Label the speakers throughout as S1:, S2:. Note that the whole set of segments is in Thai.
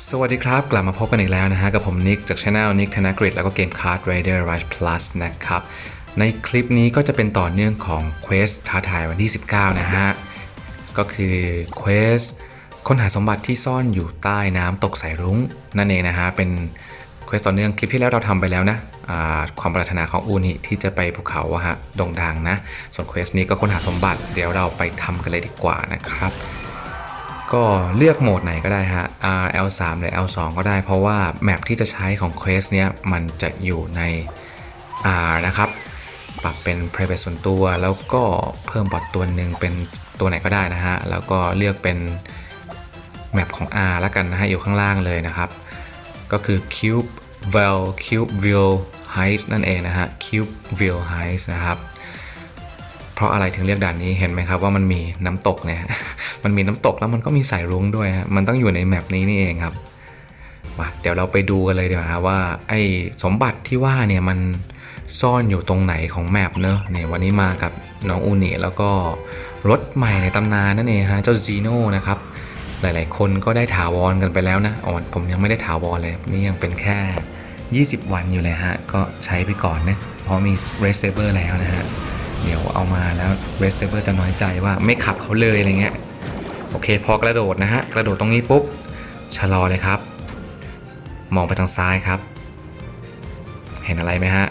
S1: สวัสดีครับ กลับมาพบกันอีกแล้วนะฮะ กับผมนิกจากช anel นิกธนกฤษแล้วก็เกม Card Raider Rush Plus นะครับ ในคลิปนี้ก็จะเป็นต่อเนื่องของ Quest ท้าทายวันที่ 19 นะฮะ ก็คือ Quest ค้นหาสมบัติที่ซ่อนอยู่ใต้น้ำตกสายรุ้ง นั่นเองนะฮะ เป็น Quest ต่อเนื่องคลิปที่แล้วเราทำไปแล้วนะความปรารถนาของอูนิที่จะไปภูเขาอะฮะโด่งดังนะ ส่วน Quest นี้ก็ค้นหาสมบัติเดี๋ยวเราไปทำกันเลยดีกว่านะครับ ก็เลือกโหมดไหนก็ได้ฮะ R L3 หรือ L2 ก็ได้เพราะว่าแมปที่จะใช้ของ Quest เนี้ยมันจะอยู่ใน R นะครับ ปรับเป็น private ส่วนตัว แล้วก็เพิ่มบอทตัวหนึ่งเป็นตัวไหนก็ได้นะฮะ แล้วก็เลือกเป็นแมปของ R แล้วกันนะฮะ อยู่ข้างล่างเลยนะครับ ก็คือ Cube v e l Cube v i l Heights นั่นเองนะฮะ Cube v i l Heights นะครับ ราะอะไรถึงเรียกด่านนี้เห็นไหมครับว่ามันมีน้ำตกเนี่ยมันมีน้ำตกแล้วมันก็มีสายรุ้งด้วยฮะมันต้องอยู่ในแมปนี้นี่เองครับมาเดี๋ยวเราไปดูกันเลยดีกว่าว่าไอ้สมบัติที่ว่าเนี่ยมันซ่อนอยู่ตรงไหนของแมปเนอะเนี่ยวันนี้มากับน้องอูนิแล้วก็รถใหม่ในตำนานนั่นเองฮะเจ้าซีโน่นะครับหลายๆ คนก็ได้ถาวรกันไปแล้วนะอ๋อผมยังไม่ได้ถาวรเลยนี่ยังเป็นแค่ 20 วันอยู่เลยฮะก็ใช้ไปก่อนนะเพราะมีเรสเซเบอร์แล้วนะฮะ เดี๋ยวเอามาแล้วเรสเซเบอร์จะน้อยใจว่าไม่ขับเขาเลยอะไรเงี้ยโอเคพอกระโดดนะฮะกระโดดตรงนี้ปุ๊บชะลอเลยครับ มองไปทางซ้ายครับ เห็นอะไรไหมฮะ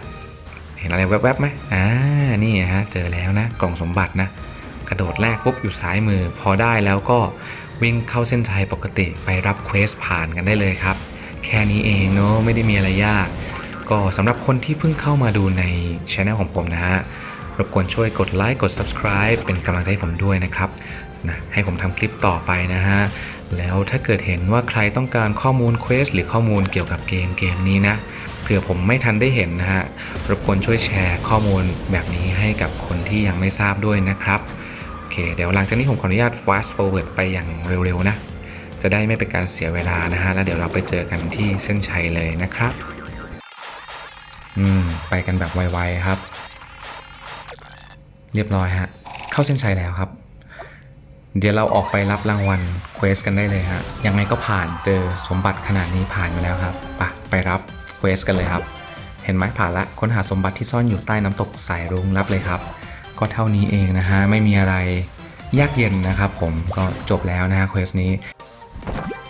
S1: เห็นอะไรแวบๆไหมอ่านี่ฮะเจอแล้วนะกล่องสมบัตินะกระโดดแรกปุ๊บอยู่ซ้ายมือ พอได้แล้วก็วิ่งเข้าเส้นชัยปกติไปรับเควสผ่านกันได้เลยครับ แค่นี้เองเนาะไม่ได้มีอะไรยาก ก็สำหรับคนที่เพิ่งเข้ามาดูในช anel ของผมนะฮะ รบกวนช่วยกดไลค์กด subscribe เป็นกำลังใจให้ผมด้วยนะครับนะให้ผมทำคลิปต่อไปนะฮะ แล้วถ้าเกิดเห็นว่าใครต้องการข้อมูลเควสหรือข้อมูลเกี่ยวกับเกมเกมนี้นะเผื่อผมไม่ทันได้เห็นนะฮะ รบกวนช่วยแชร์ข้อมูลแบบนี้ให้กับคนที่ยังไม่ทราบด้วยนะครับ โอเค เดี๋ยวหลังจากนี้ผมขออนุญาต fast forward ไปอย่างเร็วๆนะ จะได้ไม่เป็นการเสียเวลานะฮะ แล้วเดี๋ยวเราไปเจอกันที่เส้นชัยเลยนะครับ อืม ไปกันแบบไวๆครับ เรียบร้อยฮะ เข้าเส้นชัยแล้วครับ เดี๋ยวเราออกไปรับรางวัลเควสกันได้เลยฮะ ยังไงก็ผ่านเจอสมบัติขนาดนี้ผ่านมาแล้วครับไปะไปรับเควสกันเลยครับ เห็นไหมผ่านละ ค้นหาสมบัติที่ซ่อนอยู่ใต้น้ำตกสายรุ้งรับเลยครับ ก็เท่านี้เองนะฮะ ไม่มีอะไรยากเย็นนะครับผม ก็จบแล้วนะฮะเควสนี้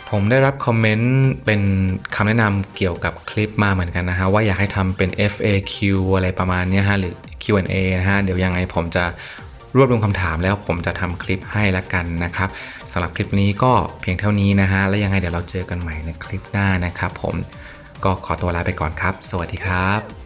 S1: ผมได้รับคอมเมนต์เป็นคำแนะนำเกี่ยวกับคลิปมาเหมือนกันนะฮะ ว่าอยากให้ทำเป็น FAQ อะไรประมาณนี้ฮะ หรือ Q&A นะฮะ เดี๋ยวยังไงผมจะรวบรวมคำถามแล้วผมจะทำคลิปให้ละกันนะครับสำหรับคลิปนี้ก็เพียงเท่านี้นะฮะ แล้วยังไงเดี๋ยวเราเจอกันใหม่ในคลิปหน้านะครับผมก็ขอตัวลาไปก่อนครับ สวัสดีครับ